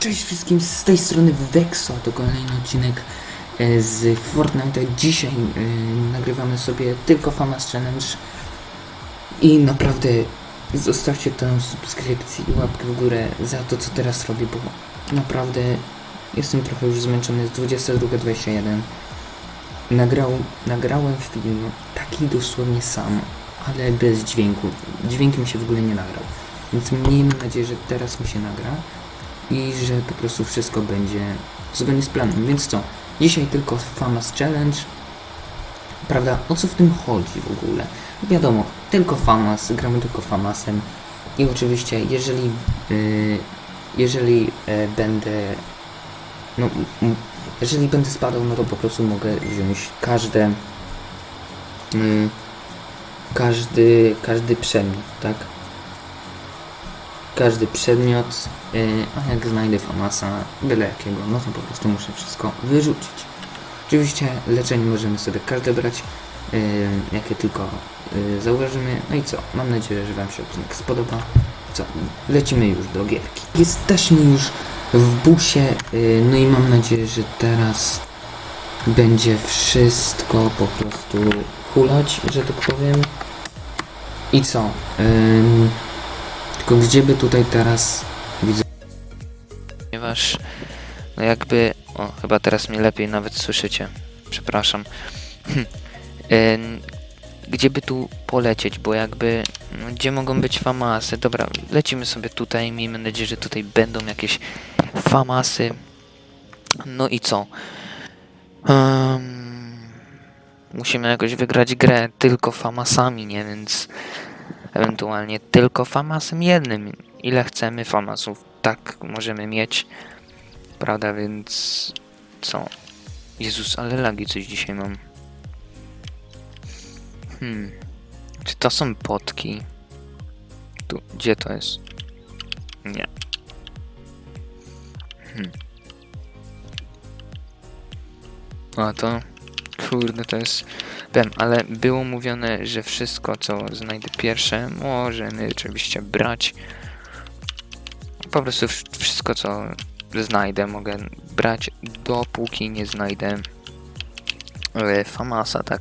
Cześć wszystkim, z tej strony Vexo, to kolejny odcinek e, z Fortnite. Dzisiaj e, nagrywamy sobie tylko Famas Challenge i naprawdę zostawcie tę subskrypcję i łapkę w górę za to, co teraz robię, bo naprawdę jestem trochę już zmęczony, jest 22.21. Nagrał, nagrałem film taki dosłownie sam, ale bez dźwięku. Dźwięk mi się w ogóle nie nagrał. Więc miejmy nadzieję, że teraz mi się nagra i że po prostu wszystko będzie zgodnie z planem. Więc co? Dzisiaj tylko Famas Challenge. Prawda? O co w tym chodzi w ogóle? Wiadomo, tylko Famas, gramy tylko Famasem. I oczywiście, jeżeli yy, jeżeli e, będę no, jeżeli będę spadał, no to po prostu mogę wziąć każde mm, każdy każdy przedmiot, tak? Każdy przedmiot, yy, a jak znajdę famasa, byle jakiego, no to po prostu muszę wszystko wyrzucić. Oczywiście leczenie możemy sobie każde brać, yy, jakie tylko yy, zauważymy. No i co? Mam nadzieję, że Wam się odcinek spodoba. Co? Lecimy już do gierki. Jesteśmy już w busie, no i mam nadzieję, że teraz będzie wszystko po prostu hulać, że tak powiem. I co? Tylko gdzie by tutaj teraz widzę? ponieważ no jakby, o chyba teraz mnie lepiej nawet słyszycie, przepraszam. Ym, gdzie by tu polecieć, bo jakby, no, gdzie mogą być famasy? Dobra, lecimy sobie tutaj, miejmy nadzieję, że tutaj będą jakieś famasy. No i co? Ym, musimy jakoś wygrać grę tylko famasami, nie? Więc ewentualnie tylko famasem jednym. Ile chcemy famasów, tak możemy mieć. Prawda, więc co? Jezus, ale lagi coś dzisiaj mam. Hmm. Czy to są potki? Tu, gdzie to jest? Nie. Hmm. A to... Kurde, to jest... Wiem, ale było mówione, że wszystko, co znajdę pierwsze, możemy oczywiście brać. Po prostu wsz- wszystko, co znajdę, mogę brać, dopóki nie znajdę e, Famasa, tak.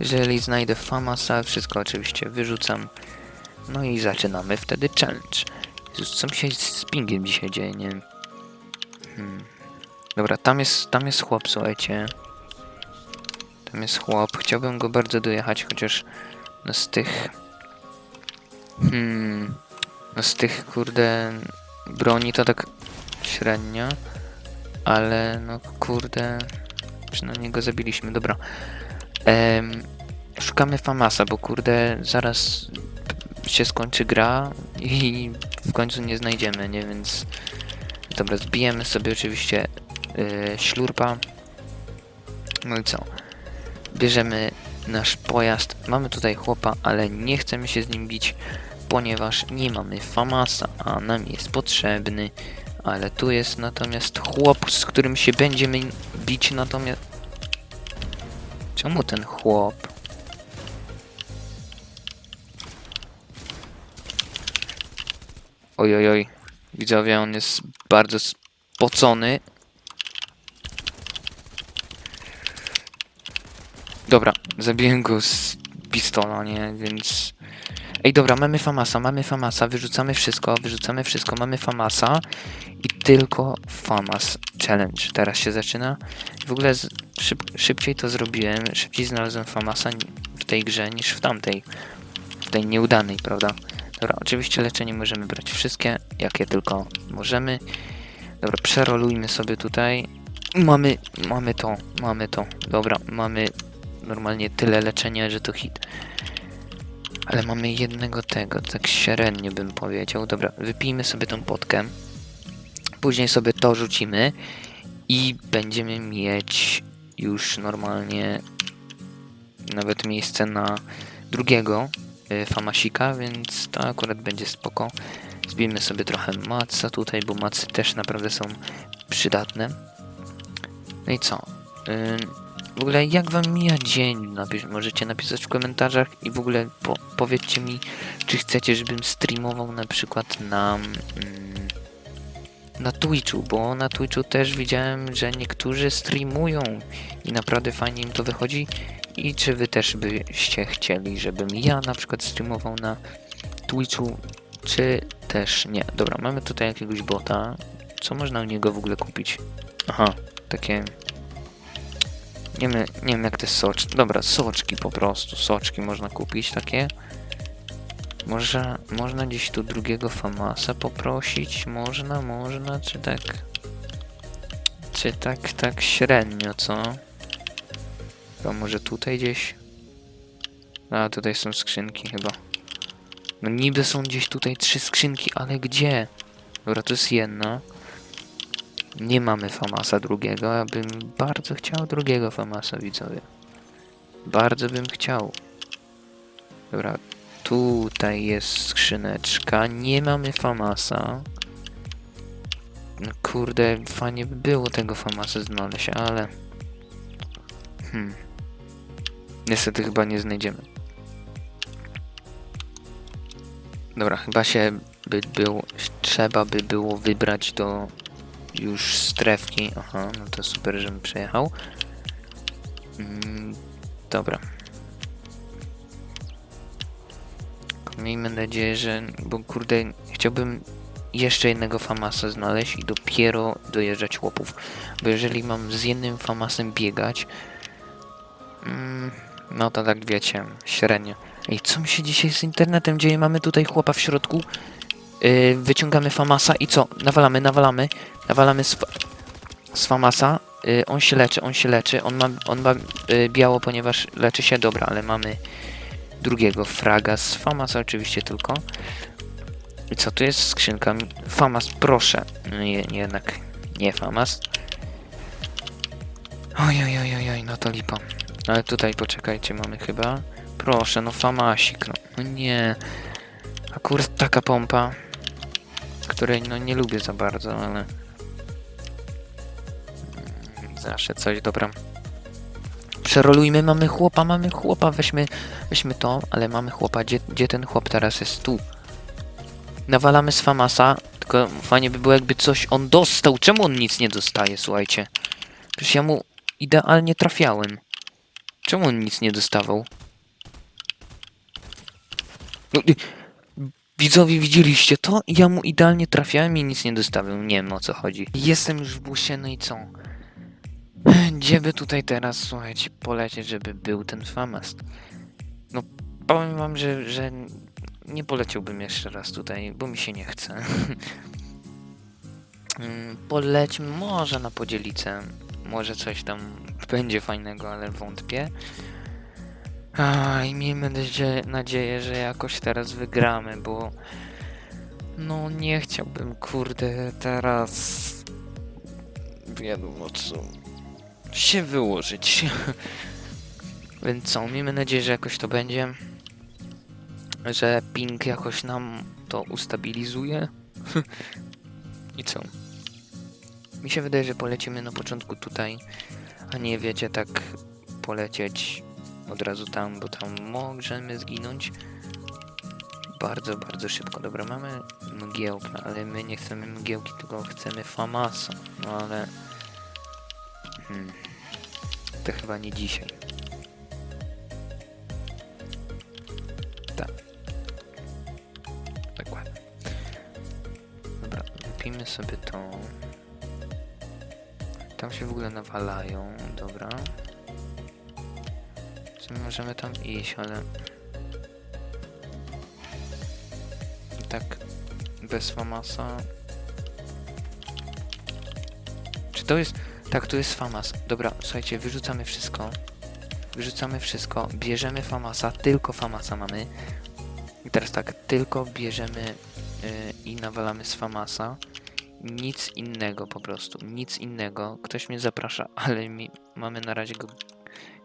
Jeżeli znajdę Famasa, wszystko oczywiście wyrzucam. No i zaczynamy wtedy challenge. Jezus, co mi się z pingiem dzisiaj dzieje, nie. Hmm. Dobra, tam jest, tam jest chłop, słuchajcie. Tam jest chłop. Chciałbym go bardzo dojechać, chociaż no z tych... Hmm... No z tych, kurde, broni to tak średnio. Ale no kurde... Przynajmniej go zabiliśmy, dobra. Em, szukamy Famasa, bo kurde, zaraz się skończy gra i w końcu nie znajdziemy, nie? Więc... Dobra, zbijemy sobie oczywiście yy, ślurpa. No i co? Bierzemy nasz pojazd. Mamy tutaj chłopa, ale nie chcemy się z nim bić, ponieważ nie mamy Famasa, a nam jest potrzebny. Ale tu jest natomiast chłop, z którym się będziemy bić natomiast... Czemu ten chłop? Oj, oj, oj. Widzowie, on jest bardzo spocony. Dobra, zabiłem go z pistola, nie? Więc... Ej, dobra, mamy Famasa, mamy Famasa, wyrzucamy wszystko, wyrzucamy wszystko, mamy Famasa i tylko Famas Challenge teraz się zaczyna. W ogóle szyb, szybciej to zrobiłem, szybciej znalazłem Famasa w tej grze niż w tamtej, w tej nieudanej, prawda? Dobra, oczywiście leczenie możemy brać wszystkie, jakie tylko możemy. Dobra, przerolujmy sobie tutaj. Mamy, mamy to, mamy to. Dobra, mamy normalnie tyle leczenia, że to hit. Ale mamy jednego tego, tak średnio bym powiedział. Dobra, wypijmy sobie tą potkę. Później sobie to rzucimy i będziemy mieć już normalnie nawet miejsce na drugiego y, famasika, więc to akurat będzie spoko. Zbijmy sobie trochę matca tutaj, bo macy też naprawdę są przydatne. No i co? Ym, w ogóle jak wam mija dzień? Napisz, możecie napisać w komentarzach i w ogóle po, powiedzcie mi, czy chcecie, żebym streamował na przykład na, mm, na Twitchu, bo na Twitchu też widziałem, że niektórzy streamują i naprawdę fajnie im to wychodzi. I czy wy też byście chcieli, żebym ja na przykład streamował na Twitchu, czy też nie? Dobra, mamy tutaj jakiegoś bota. Co można u niego w ogóle kupić? Aha, takie... Nie wiem, nie wiem jak te soczki. Dobra, soczki po prostu. Soczki można kupić takie. Może, można gdzieś tu drugiego Famasa poprosić? Można, można, czy tak... Czy tak, tak średnio, co? To może tutaj gdzieś? A, tutaj są skrzynki chyba. No niby są gdzieś tutaj trzy skrzynki, ale gdzie? Dobra, to jest jedna. Nie mamy Famasa drugiego, a bym bardzo chciał drugiego Famasa, widzowie. Bardzo bym chciał. Dobra, tutaj jest skrzyneczka. Nie mamy Famasa. Kurde, fajnie by było tego Famasa znaleźć, ale... Hmm. Niestety chyba nie znajdziemy. Dobra, chyba się by było, trzeba by było wybrać do już strefki. Aha, no to super, żebym przejechał. Mm, dobra. Miejmy nadzieję, że... Bo kurde, chciałbym jeszcze jednego Famasa znaleźć i dopiero dojeżdżać chłopów. Bo jeżeli mam z jednym Famasem biegać, mm, no to tak wiecie, średnio. Ej, co mi się dzisiaj z internetem dzieje? Mamy tutaj chłopa w środku. Yy, wyciągamy Famasa i co? Nawalamy, nawalamy. Nawalamy z, z Famasa. Yy, on się leczy, on się leczy. On ma, on ma yy, biało, ponieważ leczy się. Dobra, ale mamy drugiego fraga z Famasa oczywiście tylko. I co tu jest? Skrzynka. Famas, proszę. No Nie, nie, jednak nie Famas. Oj, oj, oj, oj, no to lipa. Ale tutaj poczekajcie, mamy chyba. Proszę, no Famasik, no. no nie. Akurat taka pompa, której no nie lubię za bardzo, ale... Mm, Zawsze coś, dobra. Przerolujmy, mamy chłopa, mamy chłopa, weźmy, weźmy to, ale mamy chłopa, gdzie, gdzie ten chłop teraz jest? Tu. Nawalamy z Famasa, tylko fajnie by było jakby coś on dostał. Czemu on nic nie dostaje, słuchajcie? Przecież ja mu idealnie trafiałem. Czemu on nic nie dostawał? No, widzowie widzieliście to? Ja mu idealnie trafiałem i nic nie dostawił. Nie wiem o co chodzi. Jestem już w busie, no i co? Gdzie by tutaj teraz, słuchajcie, polecieć, żeby był ten Famast? No, powiem wam, że, że nie poleciałbym jeszcze raz tutaj, bo mi się nie chce. Mm, Polećmy może na podzielicę. Może coś tam będzie fajnego, ale wątpię. A, I miejmy nadzie- nadzieję, że jakoś teraz wygramy, bo no nie chciałbym, kurde, teraz wiadomo co się wyłożyć. Więc co, miejmy nadzieję, że jakoś to będzie. Że ping jakoś nam to ustabilizuje. I co? Mi się wydaje, że polecimy na początku tutaj, a nie wiecie, tak polecieć od razu tam, bo tam możemy zginąć bardzo, bardzo szybko. Dobra, mamy mgiełkę, ale my nie chcemy mgiełki, tylko chcemy famasa. No ale... Hmm. To chyba nie dzisiaj. Tak. Dokładnie. Dobra, wypijmy sobie to. Tam się w ogóle nawalają, dobra. Możemy tam iść, ale... I tak bez Famasa... Czy to jest... Tak, tu jest Famas. Dobra, słuchajcie, wyrzucamy wszystko. Wyrzucamy wszystko, bierzemy Famasa, tylko Famasa mamy. I teraz tak, tylko bierzemy yy, i nawalamy z Famasa. Nic innego po prostu, nic innego. Ktoś mnie zaprasza, ale mi, mamy na razie go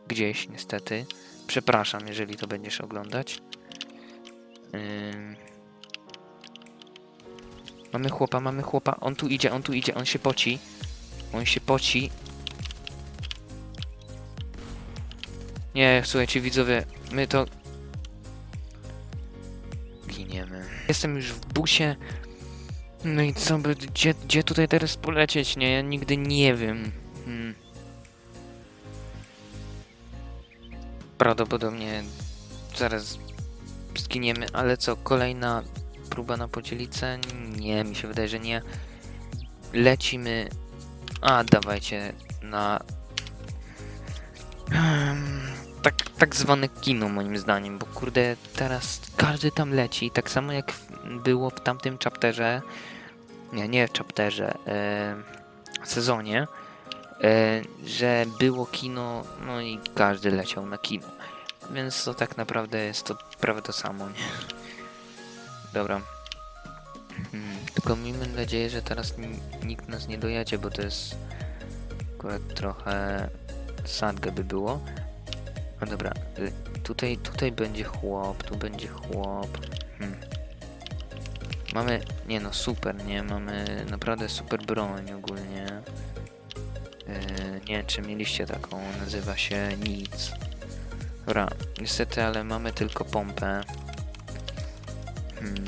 gdzieś niestety. Przepraszam, jeżeli to będziesz oglądać. Ym. Mamy chłopa, mamy chłopa. On tu idzie, on tu idzie, on się poci. On się poci. Nie, słuchajcie widzowie, my to... Giniemy. Jestem już w busie. No i co gdzie, gdzie tutaj teraz polecieć, nie? Ja nigdy nie wiem. Hmm. Prawdopodobnie zaraz zginiemy, ale co, kolejna próba na podzielicę? Nie, mi się wydaje, że nie. Lecimy. A, dawajcie na. Tak, tak zwane kino, moim zdaniem, bo kurde, teraz każdy tam leci, tak samo jak było w tamtym chapterze. Nie, nie w chapterze, e, sezonie, że było kino, no i każdy leciał na kino. Więc to tak naprawdę jest to prawie to samo, nie? Dobra. Hmm, tylko miejmy nadzieję, że teraz ni- nikt nas nie dojedzie, bo to jest akurat trochę sadge by było. No dobra, y, tutaj, tutaj będzie chłop, tu będzie chłop. Hmm. Mamy, nie no, super, nie? Mamy naprawdę super broń ogólnie. Nie wiem, czy mieliście taką, nazywa się nic. Dobra, niestety, ale mamy tylko pompę. Hmm.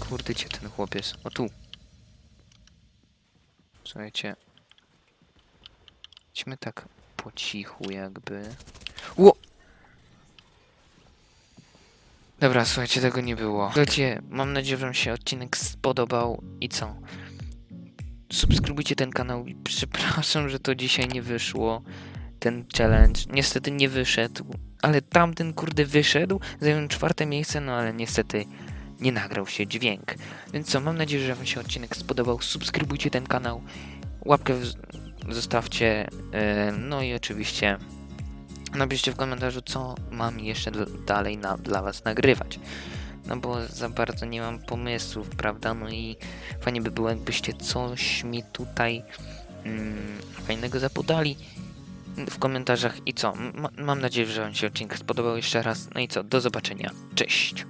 Kurde, gdzie ten chłopiec? O tu. Słuchajcie. Idźmy tak po cichu jakby. Ło! Dobra, słuchajcie, tego nie było. Słuchajcie, mam nadzieję, że wam się odcinek spodobał i co? Subskrybujcie ten kanał i przepraszam, że to dzisiaj nie wyszło. Ten challenge. Niestety nie wyszedł, ale tamten kurde wyszedł. Zająłem czwarte miejsce, no ale niestety nie nagrał się dźwięk. Więc co, mam nadzieję, że Wam się odcinek spodobał. Subskrybujcie ten kanał, łapkę zostawcie, yy, no i oczywiście napiszcie w komentarzu, co mam jeszcze dalej na, dla Was nagrywać. No bo za bardzo nie mam pomysłów, prawda? No i fajnie by było, jakbyście coś mi tutaj mm, fajnego zapodali w komentarzach. I co? M- mam nadzieję, że Wam się odcinek spodobał jeszcze raz. No i co? Do zobaczenia. Cześć!